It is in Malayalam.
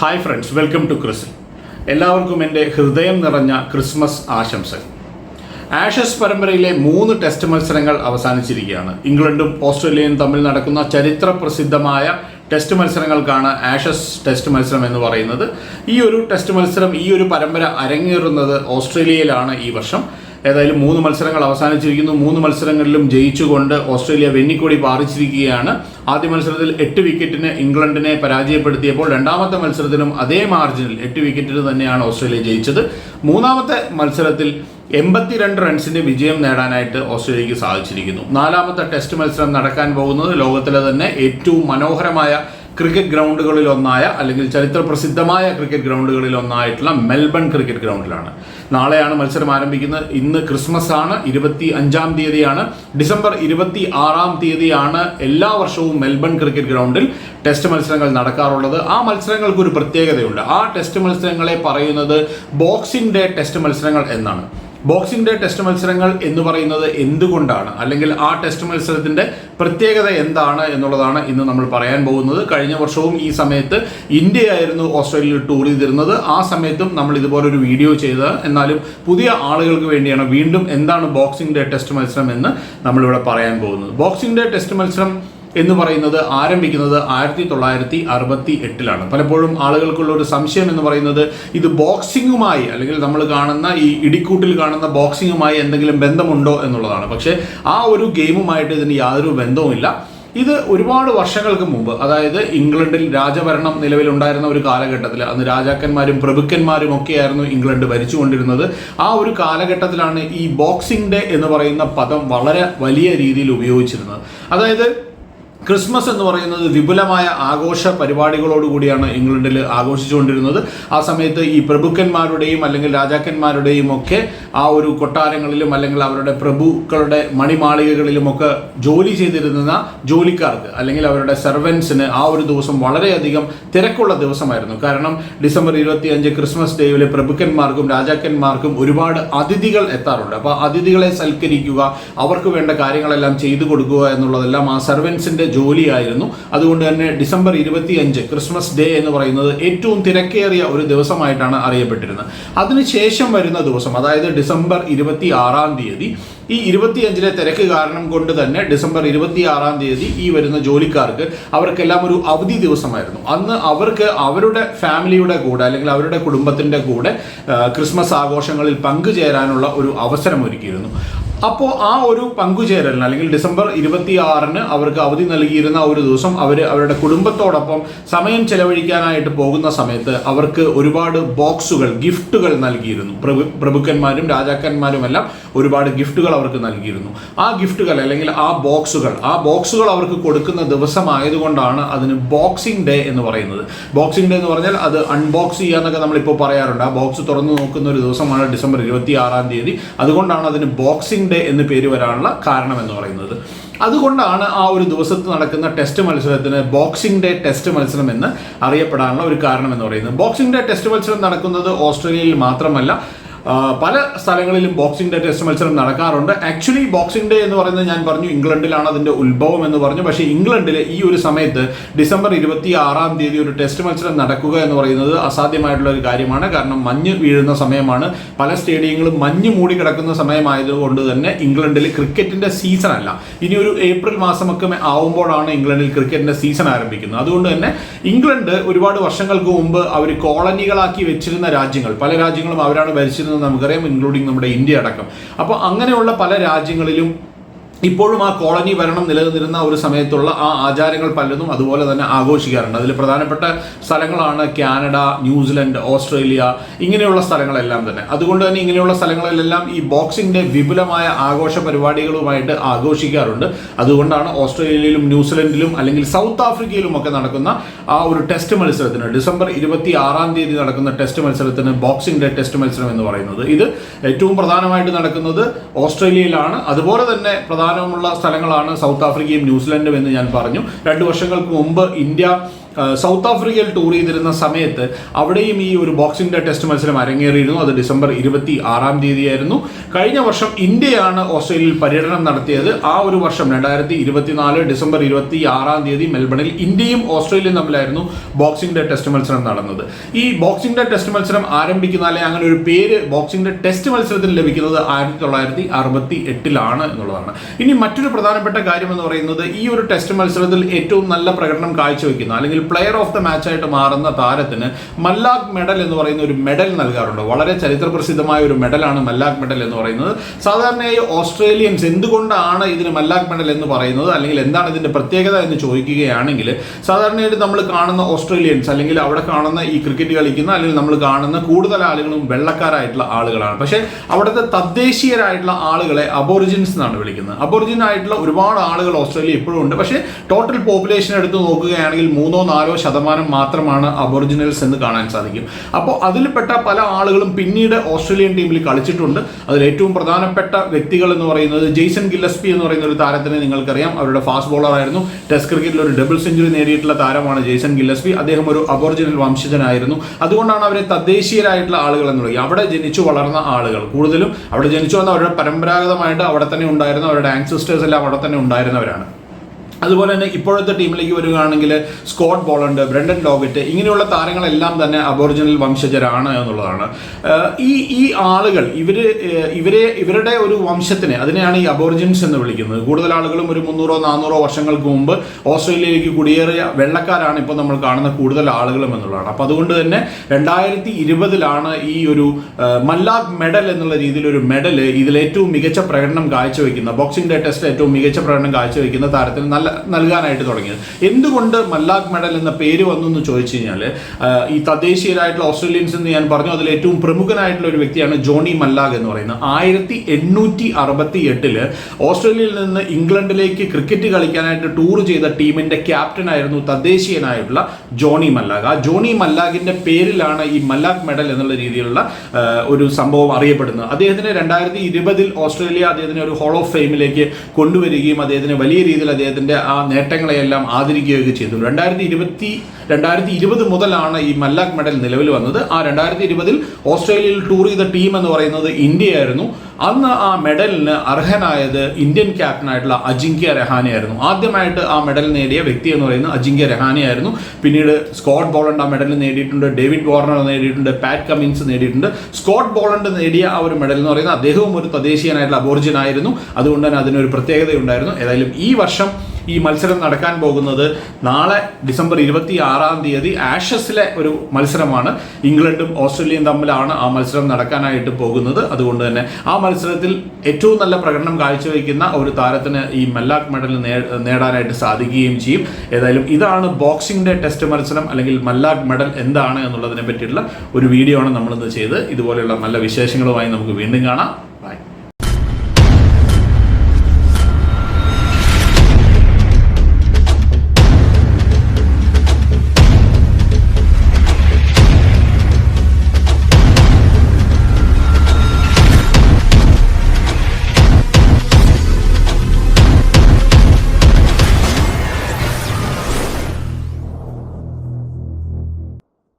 ഹായ് ഫ്രണ്ട്സ് വെൽക്കം ടു ക്രിസിൽ എല്ലാവർക്കും എന്റെ ഹൃദയം നിറഞ്ഞ ക്രിസ്മസ് ആശംസകൾ. ആഷസ് പരമ്പരയിലെ മൂന്ന് ടെസ്റ്റ് മത്സരങ്ങൾ അവസാനിച്ചിരിക്കുകയാണ്. ഇംഗ്ലണ്ടും ഓസ്ട്രേലിയയും തമ്മിൽ നടക്കുന്ന ചരിത്ര പ്രസിദ്ധമായ ടെസ്റ്റ് മത്സരങ്ങൾക്കാണ് ആഷസ് ടെസ്റ്റ് മത്സരം എന്ന് പറയുന്നത്. ഈ ഒരു ടെസ്റ്റ് മത്സരം ഈ ഒരു പരമ്പര അരങ്ങേറുന്നത് ഓസ്ട്രേലിയയിലാണ് ഈ വർഷം. ഏതായാലും മൂന്ന് മത്സരങ്ങൾ അവസാനിച്ചിരിക്കുന്നു. മൂന്ന് മത്സരങ്ങളിലും ജയിച്ചുകൊണ്ട് ഓസ്ട്രേലിയ വെന്നിക്കൊടി പാറിച്ചിരിക്കുകയാണ്. ആദ്യ മത്സരത്തിൽ എട്ട് വിക്കറ്റിന് ഇംഗ്ലണ്ടിനെ പരാജയപ്പെടുത്തിയപ്പോൾ രണ്ടാമത്തെ മത്സരത്തിലും അതേ മാർജിനിൽ എട്ട് വിക്കറ്റിന് തന്നെയാണ് ഓസ്ട്രേലിയ ജയിച്ചത്. മൂന്നാമത്തെ മത്സരത്തിൽ എൺപത്തിരണ്ട് റൺസിന്റെ വിജയം നേടാനായിട്ട് ഓസ്ട്രേലിയക്ക് സാധിച്ചിരിക്കുന്നു. നാലാമത്തെ ടെസ്റ്റ് മത്സരം നടക്കാൻ പോകുന്നത് ലോകത്തിലെ തന്നെ ഏറ്റവും മനോഹരമായ ക്രിക്കറ്റ് ഗ്രൗണ്ടുകളിൽ ഒന്നായ അല്ലെങ്കിൽ ചരിത്ര പ്രസിദ്ധമായ ക്രിക്കറ്റ് ഗ്രൗണ്ടുകളിൽ ഒന്നായിട്ടുള്ള മെൽബൺ ക്രിക്കറ്റ് ഗ്രൗണ്ടിലാണ്. നാളെയാണ് മത്സരം ആരംഭിക്കുന്നത്. ഇന്ന് ക്രിസ്മസ് ആണ്. ഇരുപത്തി അഞ്ചാം തീയതിയാണ്. ഡിസംബർ ഇരുപത്തി ആറാം തീയതിയാണ് എല്ലാ വർഷവും മെൽബൺ ക്രിക്കറ്റ് ഗ്രൗണ്ടിൽ ടെസ്റ്റ് മത്സരങ്ങൾ നടക്കാറുള്ളത്. ആ മത്സരങ്ങൾക്ക് ഒരു പ്രത്യേകതയുണ്ട്. ആ ടെസ്റ്റ് മത്സരങ്ങളെ പറയുന്നത് ബോക്സിംഗ് ഡേ ടെസ്റ്റ് മത്സരങ്ങൾ എന്നാണ്. ബോക്സിംഗ് ഡേ ടെസ്റ്റ് മത്സരങ്ങൾ എന്ന് പറയുന്നത് എന്തുകൊണ്ടാണ്? അല്ലെങ്കിൽ ആ ടെസ്റ്റ് മത്സരത്തിന്റെ പ്രത്യേകത എന്താണ് എന്നുള്ളതാണ് ഇന്ന് നമ്മൾ പറയാൻ പോകുന്നത്. കഴിഞ്ഞ വർഷവും ഈ സമയത്ത് ഇന്ത്യയായിരുന്നു ഓസ്ട്രേലിയയിൽ ടൂർ ചെയ്തിരുന്നത്. ആ സമയത്തും നമ്മൾ ഇതുപോലൊരു വീഡിയോ ചെയ്ത്. എന്നാലും പുതിയ ആളുകൾക്ക് വേണ്ടിയാണ് വീണ്ടും എന്താണ് ബോക്സിംഗ് ഡേ ടെസ്റ്റ് മത്സരം എന്ന് നമ്മളിവിടെ പറയാൻ പോകുന്നത്. ബോക്സിംഗ് ഡേ ടെസ്റ്റ് മത്സരം എന്ന് പറയുന്നത് ആരംഭിക്കുന്നത് ആയിരത്തി തൊള്ളായിരത്തി അറുപത്തി എട്ടിലാണ് പലപ്പോഴും ആളുകൾക്കുള്ള ഒരു സംശയം എന്ന് പറയുന്നത് ഇത് ബോക്സിംഗുമായി അല്ലെങ്കിൽ നമ്മൾ കാണുന്ന ഈ ഇടിക്കൂട്ടിൽ കാണുന്ന ബോക്സിംഗുമായി എന്തെങ്കിലും ബന്ധമുണ്ടോ എന്നുള്ളതാണ്. പക്ഷേ ആ ഒരു ഗെയിമുമായിട്ട് ഇതിന് യാതൊരു ബന്ധവുമില്ല. ഇത് ഒരുപാട് വർഷങ്ങൾക്ക് മുമ്പ് അതായത് ഇംഗ്ലണ്ടിൽ രാജഭരണം നിലവിലുണ്ടായിരുന്ന ഒരു കാലഘട്ടത്തിൽ അന്ന് രാജാക്കന്മാരും പ്രഭുക്കന്മാരും ഒക്കെയായിരുന്നു ഇംഗ്ലണ്ട് ഭരിച്ചുകൊണ്ടിരുന്നത്. ആ ഒരു കാലഘട്ടത്തിലാണ് ഈ ബോക്സിംഗ് ഡേ എന്ന് പറയുന്ന പദം വളരെ വലിയ രീതിയിൽ ഉപയോഗിച്ചിരുന്നത്. അതായത് ക്രിസ്മസ് എന്ന് പറയുന്നത് വിപുലമായ ആഘോഷ പരിപാടികളോടുകൂടിയാണ് ഇംഗ്ലണ്ടിൽ ആഘോഷിച്ചുകൊണ്ടിരുന്നത്. ആ സമയത്ത് ഈ പ്രഭുക്കന്മാരുടെയും അല്ലെങ്കിൽ രാജാക്കന്മാരുടെയും ഒക്കെ ആ ഒരു കൊട്ടാരങ്ങളിലും അല്ലെങ്കിൽ അവരുടെ പ്രഭുക്കളുടെ മണിമാളികകളിലും ഒക്കെ ജോലി ചെയ്തിരുന്ന ജോലിക്കാർക്ക് അല്ലെങ്കിൽ അവരുടെ സെർവൻസിന് ആ ഒരു ദിവസം വളരെയധികം തിരക്കുള്ള ദിവസമായിരുന്നു. കാരണം ഡിസംബർ ഇരുപത്തി അഞ്ച് ക്രിസ്മസ് ഡേയിൽ പ്രഭുക്കന്മാർക്കും രാജാക്കന്മാർക്കും ഒരുപാട് അതിഥികൾ എത്താറുണ്ട്. അപ്പോൾ അതിഥികളെ സൽക്കരിക്കുക അവർക്ക് വേണ്ട കാര്യങ്ങളെല്ലാം ചെയ്തു കൊടുക്കുക എന്നുള്ളതെല്ലാം ആ സെർവൻസിന്റെ ജോലിയായിരുന്നു. അതുകൊണ്ട് തന്നെ ഡിസംബർ ഇരുപത്തി അഞ്ച് ക്രിസ്മസ് ഡേ എന്ന് പറയുന്നത് ഏറ്റവും തിരക്കേറിയ ഒരു ദിവസമായിട്ടാണ് അറിയപ്പെട്ടിരുന്നത്. അതിനുശേഷം വരുന്ന ദിവസം അതായത് ഡിസംബർ ഇരുപത്തി ആറാം തീയതി ഈ ഇരുപത്തിയഞ്ചിലെ തിരക്ക് കാരണം കൊണ്ട് തന്നെ ഡിസംബർ ഇരുപത്തി ആറാം തീയതി ഈ വരുന്ന ജോലിക്കാർക്ക് അവർക്കെല്ലാം ഒരു അവധി ദിവസമായിരുന്നു. അന്ന് അവർക്ക് അവരുടെ ഫാമിലിയുടെ കൂടെ അല്ലെങ്കിൽ അവരുടെ കുടുംബത്തിന്റെ കൂടെ ക്രിസ്മസ് ആഘോഷങ്ങളിൽ പങ്കുചേരാനുള്ള ഒരു അവസരം ഒരുക്കിയിരുന്നു. അപ്പോൾ ആ ഒരു പങ്കുചേരലിന് അല്ലെങ്കിൽ ഡിസംബർ ഇരുപത്തി ആറിന് അവർക്ക് അവധി നൽകിയിരുന്ന ഒരു ദിവസം അവർ അവരുടെ കുടുംബത്തോടൊപ്പം സമയം ചെലവഴിക്കാനായിട്ട് പോകുന്ന സമയത്ത് അവർക്ക് ഒരുപാട് ബോക്സുകൾ ഗിഫ്റ്റുകൾ നൽകിയിരുന്നു. പ്രഭു പ്രഭുക്കന്മാരും രാജാക്കന്മാരും എല്ലാം ഒരുപാട് ഗിഫ്റ്റുകൾ അവർക്ക് നൽകിയിരുന്നു. ആ ഗിഫ്റ്റുകൾ അല്ലെങ്കിൽ ആ ബോക്സുകൾ ആ ബോക്സുകൾ അവർക്ക് കൊടുക്കുന്ന ദിവസമായതുകൊണ്ടാണ് അതിന് ബോക്സിംഗ് ഡേ എന്ന് പറയുന്നത്. ബോക്സിംഗ് ഡേ എന്ന് പറഞ്ഞാൽ അത് അൺബോക്സ് ചെയ്യാന്നൊക്കെ നമ്മളിപ്പോൾ പറയാറുണ്ട്. ആ ബോക്സ് തുറന്നു നോക്കുന്ന ഒരു ദിവസമാണ് ഡിസംബർ ഇരുപത്തി ആറാം തീയതി. അതുകൊണ്ടാണ് അതിന് ബോക്സിംഗ് ഡേ എന്ന് പേര് വരാനുള്ള കാരണം എന്ന് പറയുന്നത്. അതുകൊണ്ടാണ് ആ ഒരു ദിവസത്ത് നടക്കുന്ന ടെസ്റ്റ് മത്സരത്തിന് ബോക്സിംഗ് ഡേ ടെസ്റ്റ് മത്സരം എന്ന് അറിയപ്പെടാനുള്ള ഒരു കാരണം എന്ന് പറയുന്നത്. ബോക്സിംഗ് ഡേ ടെസ്റ്റ് മത്സരം നടക്കുന്നത് ഓസ്ട്രേലിയയിൽ മാത്രമല്ല പല സ്ഥലങ്ങളിലും ബോക്സിംഗ് ഡേ ടെസ്റ്റ് മത്സരം നടക്കാറുണ്ട്. ആക്ച്വലി ബോക്സിംഗ് ഡേ എന്ന് പറയുന്നത് ഞാൻ പറഞ്ഞു ഇംഗ്ലണ്ടിലാണ് അതിന്റെ ഉത്ഭവം എന്ന് പറഞ്ഞു. പക്ഷേ ഇംഗ്ലണ്ടിലെ ഈ ഒരു സമയത്ത് ഡിസംബർ ഇരുപത്തി ആറാം തീയതി ഒരു ടെസ്റ്റ് മത്സരം നടക്കുക എന്ന് പറയുന്നത് അസാധ്യമായിട്ടുള്ള ഒരു കാര്യമാണ്. കാരണം മഞ്ഞ് വീഴുന്ന സമയമാണ്. പല സ്റ്റേഡിയങ്ങളും മഞ്ഞ് മൂടി കിടക്കുന്ന സമയമായതുകൊണ്ട് തന്നെ ഇംഗ്ലണ്ടിൽ ക്രിക്കറ്റിന്റെ സീസൺ അല്ല. ഇനി ഒരു ഏപ്രിൽ മാസമൊക്കെ ആവുമ്പോഴാണ് ഇംഗ്ലണ്ടിൽ ക്രിക്കറ്റിന്റെ സീസൺ ആരംഭിക്കുന്നത്. അതുകൊണ്ട് തന്നെ ഇംഗ്ലണ്ട് ഒരുപാട് വർഷങ്ങൾക്ക് മുമ്പ് അവർ കോളനികളാക്കി വെച്ചിരുന്ന രാജ്യങ്ങൾ പല രാജ്യങ്ങളും അവരാണ് ഭരിച്ചിരുന്നത് നമുക്കറിയാം ഇൻക്ലൂഡിങ് നമ്മുടെ ഇന്ത്യ അടക്കം. അപ്പോൾ അങ്ങനെയുള്ള പല രാജ്യങ്ങളിലും ഇപ്പോഴും ആ കോളനി ഭരണം നിലനിന്നിരുന്ന ഒരു സമയത്തുള്ള ആ ആചാരങ്ങൾ പലതും അതുപോലെ തന്നെ ആഘോഷിക്കാറുണ്ട്. അതിൽ പ്രധാനപ്പെട്ട സ്ഥലങ്ങളാണ് കാനഡ ന്യൂസിലൻഡ് ഓസ്ട്രേലിയ ഇങ്ങനെയുള്ള സ്ഥലങ്ങളെല്ലാം തന്നെ. അതുകൊണ്ട് തന്നെ ഇങ്ങനെയുള്ള സ്ഥലങ്ങളിലെല്ലാം ഈ ബോക്സിംഗിന്റെ വിപുലമായ ആഘോഷ പരിപാടികളുമായിട്ട് ആഘോഷിക്കാറുണ്ട്. അതുകൊണ്ടാണ് ഓസ്ട്രേലിയയിലും ന്യൂസിലൻഡിലും അല്ലെങ്കിൽ സൗത്ത് ആഫ്രിക്കയിലും ഒക്കെ നടക്കുന്ന ആ ഒരു ടെസ്റ്റ് മത്സരത്തിന് ഡിസംബർ ഇരുപത്തി ആറാം തീയതി നടക്കുന്ന ടെസ്റ്റ് മത്സരത്തിന് ബോക്സിംഗ് ടെസ്റ്റ് മത്സരം എന്ന് പറയുന്നത്. ഇത് ഏറ്റവും പ്രധാനമായിട്ട് നടക്കുന്നത് ഓസ്ട്രേലിയയിലാണ്. അതുപോലെ തന്നെ പ്രധാനമുള്ള സ്ഥലങ്ങളാണ് സൗത്ത് ആഫ്രിക്കയും ന്യൂസിലൻഡും എന്ന് ഞാൻ പറഞ്ഞു. രണ്ട് വർഷങ്ങൾക്ക് മുമ്പ് ഇന്ത്യ സൗത്ത് ആഫ്രിക്കയിൽ ടൂർ ചെയ്തിരുന്ന സമയത്ത് അവിടെയും ഈ ഒരു ബോക്സിംഗ് ഡേ ടെസ്റ്റ് മത്സരം അരങ്ങേറിയിരുന്നു. അത് ഡിസംബർ ഇരുപത്തി ആറാം തീയതിയായിരുന്നു. കഴിഞ്ഞ വർഷം ഇന്ത്യയാണ് ഓസ്ട്രേലിയയിൽ പര്യടനം നടത്തിയത്. ആ ഒരു വർഷം രണ്ടായിരത്തി ഇരുപത്തിനാല് ഡിസംബർ ഇരുപത്തി ആറാം തീയതി മെൽബണിൽ ഇന്ത്യയും ഓസ്ട്രേലിയയും തമ്മിലായിരുന്നു ബോക്സിംഗ് ഡേ ടെസ്റ്റ് മത്സരം നടന്നത്. ഈ ബോക്സിംഗ് ഡേ ടെസ്റ്റ് മത്സരം ആരംഭിക്കുന്ന അല്ലെങ്കിൽ അങ്ങനെ ഒരു പേര് ബോക്സിംഗ് ഡേ ടെസ്റ്റ് മത്സരത്തിന് ലഭിക്കുന്നത് ആയിരത്തി തൊള്ളായിരത്തി അറുപത്തി എട്ടിലാണ് എന്നുള്ളതാണ്. ഇനി മറ്റൊരു പ്രധാനപ്പെട്ട കാര്യം എന്ന് പറയുന്നത് ഈ ഒരു ടെസ്റ്റ് മത്സരത്തിൽ ഏറ്റവും നല്ല പ്രകടനം കാഴ്ചവെക്കുന്ന അല്ലെങ്കിൽ പ്ലെയർ ഓഫ് ദ മാച്ച് ആയിട്ട് മാറുന്ന താരത്തിന് മല്ലാഖ് മെഡൽ എന്ന് പറയുന്ന ഒരു മെഡൽ നൽകാറുണ്ട്. വളരെ ചരിത്ര പ്രസിദ്ധമായ ഒരു മെഡലാണ് മല്ലാഖ് മെഡൽ എന്ന് പറയുന്നത്. സാധാരണയായി ഓസ്ട്രേലിയൻസ് എന്തുകൊണ്ടാണ് ഇതിന് മല്ലാഖ് മെഡൽ എന്ന് പറയുന്നത്? അല്ലെങ്കിൽ എന്താണ് ഇതിന്റെ പ്രത്യേകത എന്ന് ചോദിക്കുകയാണെങ്കിൽ സാധാരണയായിട്ട് നമ്മൾ കാണുന്ന ഓസ്ട്രേലിയൻസ് അല്ലെങ്കിൽ അവിടെ കാണുന്ന ഈ ക്രിക്കറ്റ് കളിക്കുന്ന അല്ലെങ്കിൽ നമ്മൾ കാണുന്ന കൂടുതൽ ആളുകളും വെള്ളക്കാരായിട്ടുള്ള ആളുകളാണ്. പക്ഷേ അവിടുത്തെ തദ്ദേശീയരായിട്ടുള്ള ആളുകളെ അബോറിജിൻസ് എന്നാണ് വിളിക്കുന്നത്. അബോറിജിൻ ആയിട്ടുള്ള ഒരുപാട് ആളുകൾ ഓസ്ട്രേലിയ ഇപ്പോഴും ഉണ്ട്. പക്ഷേ ടോട്ടൽ പോപ്പുലേഷൻ എടുത്ത് നോക്കുകയാണെങ്കിൽ മൂന്നോ നാലോ ശതമാനം മാത്രമാണ് അബോറിജിനൽസ് എന്ന് കാണാൻ സാധിക്കും. അപ്പോൾ അതിൽപ്പെട്ട പല ആളുകളും പിന്നീട് ഓസ്ട്രേലിയൻ ടീമിൽ കളിച്ചിട്ടുണ്ട്. അതിൽ ഏറ്റവും പ്രധാനപ്പെട്ട വ്യക്തികൾ എന്ന് പറയുന്നത് ജെയ്സൺ ഗില്ലസ്പി എന്ന് പറയുന്ന ഒരു താരത്തിനെ നിങ്ങൾക്കറിയാം. അവരുടെ ഫാസ്റ്റ് ബോളർ ആയിരുന്നു. ടെസ്റ്റ് ക്രിക്കറ്റിൽ ഒരു ഡബിൾ സെഞ്ചുറി നേടിയിട്ടുള്ള താരമാണ് ജെയ്സൺ ഗില്ലസ്പി. അദ്ദേഹം ഒരു അബോറിജിനൽ വംശജനായിരുന്നു. അതുകൊണ്ടാണ് അവരെ തദ്ദേശീയരായിട്ടുള്ള ആളുകൾ എന്ന് പറയുക അവിടെ ജനിച്ചു വളർന്ന ആളുകൾ കൂടുതലും അവിടെ ജനിച്ചു വന്ന അവരുടെ പരമ്പരാഗതമായിട്ട് അവിടെ തന്നെ ഉണ്ടായിരുന്ന അവരുടെ ആൻസിസ്റ്റേഴ്സ് എല്ലാം അവിടെ തന്നെ ഉണ്ടായിരുന്നവരാണ്. അതുപോലെ തന്നെ ഇപ്പോഴത്തെ ടീമിലേക്ക് വരികയാണെങ്കിൽ സ്കോട്ട് ബോളണ്ട് ബ്രണ്ടൻ ഡോഗറ്റ് ഇങ്ങനെയുള്ള താരങ്ങളെല്ലാം തന്നെ അബോറിജിനൽ വംശജരാണ് എന്നുള്ളതാണ്. ഈ ഈ ആളുകൾ ഇവർ ഇവരെ ഇവരുടെ ഒരു വംശത്തിനെ അതിനെയാണ് ഈ അബോറിജിൻസ് എന്ന് വിളിക്കുന്നത്. കൂടുതൽ ആളുകളും ഒരു മുന്നൂറോ നാനൂറോ വർഷങ്ങൾക്ക് മുമ്പ് ഓസ്ട്രേലിയയിലേക്ക് കുടിയേറിയ വെള്ളക്കാരാണ് ഇപ്പോൾ നമ്മൾ കാണുന്ന കൂടുതൽ ആളുകളും എന്നുള്ളതാണ്. അപ്പോൾ അതുകൊണ്ട് തന്നെ രണ്ടായിരത്തി ഇരുപതിലാണ് ഈ ഒരു മല്ലാഗ് മെഡൽ എന്നുള്ള രീതിയിലൊരു മെഡൽ ഇതിൽ ഏറ്റവും മികച്ച പ്രകടനം കാഴ്ചവെക്കുന്ന ബോക്സിംഗ് ഡേ ടെസ്റ്റിൽ ഏറ്റവും മികച്ച പ്രകടനം കാഴ്ചവെക്കുന്ന താരത്തിന് നല്ല നൽകാനായിട്ട് തുടങ്ങിയത്. എന്തുകൊണ്ട് മല്ലാഖ് മെഡൽ എന്ന പേര് വന്നു എന്ന് ചോദിച്ചു കഴിഞ്ഞാൽ ഈ തദ്ദേശീയരായിട്ടുള്ള ഓസ്ട്രേലിയൻസ് എന്ന് ഞാൻ പറഞ്ഞു അതിൽ ഏറ്റവും പ്രമുഖനായിട്ടുള്ള ഒരു വ്യക്തിയാണ് ജോണി മല്ലാഗ് എന്ന് പറയുന്നത്. ആയിരത്തി എണ്ണൂറ്റി അറുപത്തി എട്ടിൽ ഓസ്ട്രേലിയയിൽ നിന്ന് ഇംഗ്ലണ്ടിലേക്ക് ക്രിക്കറ്റ് കളിക്കാനായിട്ട് ടൂർ ചെയ്ത ടീമിന്റെ ക്യാപ്റ്റൻ ആയിരുന്നു തദ്ദേശീയനായിട്ടുള്ള ജോണി മല്ലാഗ് ആ ജോണി മല്ലാഗിന്റെ പേരിലാണ് ഈ മല്ലാഖ് മെഡൽ എന്നുള്ള രീതിയിലുള്ള ഒരു സംഭവം അറിയപ്പെടുന്നത്. അദ്ദേഹത്തിന് രണ്ടായിരത്തി ഇരുപതിൽ ഓസ്ട്രേലിയ അദ്ദേഹത്തിനെ ഒരു ഹോൾ ഓഫ് ഫെയിമിലേക്ക് കൊണ്ടുവരികയും അദ്ദേഹത്തിന് വലിയ രീതിയിൽ അദ്ദേഹത്തിന്റെ ആ നേട്ടങ്ങളെയെല്ലാം ആദരിക്കുകയൊക്കെ ചെയ്തു. രണ്ടായിരത്തി ഇരുപത്തി രണ്ടായിരത്തി ഇരുപത് മുതലാണ് ഈ മല്ലാക്ക് മെഡൽ നിലവിൽ വന്നത്. ആ രണ്ടായിരത്തി ഇരുപതിൽ ഓസ്ട്രേലിയയിൽ ടൂർ ചെയ്ത ടീം എന്ന് പറയുന്നത് ഇന്ത്യയായിരുന്നു. അന്ന് ആ മെഡലിന് അർഹനായത് ഇന്ത്യൻ ക്യാപ്റ്റനായിട്ടുള്ള അജിങ്ക്യ രഹാനെയായിരുന്നു. ആദ്യമായിട്ട് ആ മെഡൽ നേടിയ വ്യക്തി എന്ന് പറയുന്നത് അജിങ്ക്യ രഹാനെയായിരുന്നു. പിന്നീട് സ്കോട്ട് ബോളണ്ട് ആ മെഡൽ നേടിയിട്ടുണ്ട് ഡേവിഡ് വാർണർ നേടിയിട്ടുണ്ട് പാറ്റ് കമിൻസ് നേടിയിട്ടുണ്ട്. സ്കോട്ട് ബോളണ്ട് നേടിയ ആ ഒരു മെഡൽ എന്ന് പറയുന്നത് അദ്ദേഹവും ഒരു തദ്ദേശീയനായിട്ടുള്ള അബോർജിൻ ആയിരുന്നു. അതുകൊണ്ട് തന്നെ അതിനൊരു പ്രത്യേകതയുണ്ടായിരുന്നു. ഏതായാലും ഈ വർഷം ഈ മത്സരം നടക്കാൻ പോകുന്നത് നാളെ ഡിസംബർ ഇരുപത്തി ആറാം തീയതി ആഷസിലെ ഒരു മത്സരമാണ്. ഇംഗ്ലണ്ടും ഓസ്ട്രേലിയയും തമ്മിലാണ് ആ മത്സരം നടക്കാനായിട്ട് പോകുന്നത്. അതുകൊണ്ട് തന്നെ ആ മത്സരത്തിൽ ഏറ്റവും നല്ല പ്രകടനം കാഴ്ചവെക്കുന്ന ഒരു താരത്തിന് ഈ മല്ലാഖ് മെഡൽ നേടാനായിട്ട് സാധിക്കുകയും ചെയ്യും. ഏതായാലും ഇതാണ് ബോക്സിംഗ് ടെസ്റ്റ് മത്സരം അല്ലെങ്കിൽ മല്ലാക്ക് മെഡൽ എന്താണ് എന്നുള്ളതിനെ പറ്റിയിട്ടുള്ള ഒരു വീഡിയോ ആണ് നമ്മളിന്ന് ചെയ്ത്. ഇതുപോലെയുള്ള നല്ല വിശേഷങ്ങളുമായി നമുക്ക് വീണ്ടും കാണാം.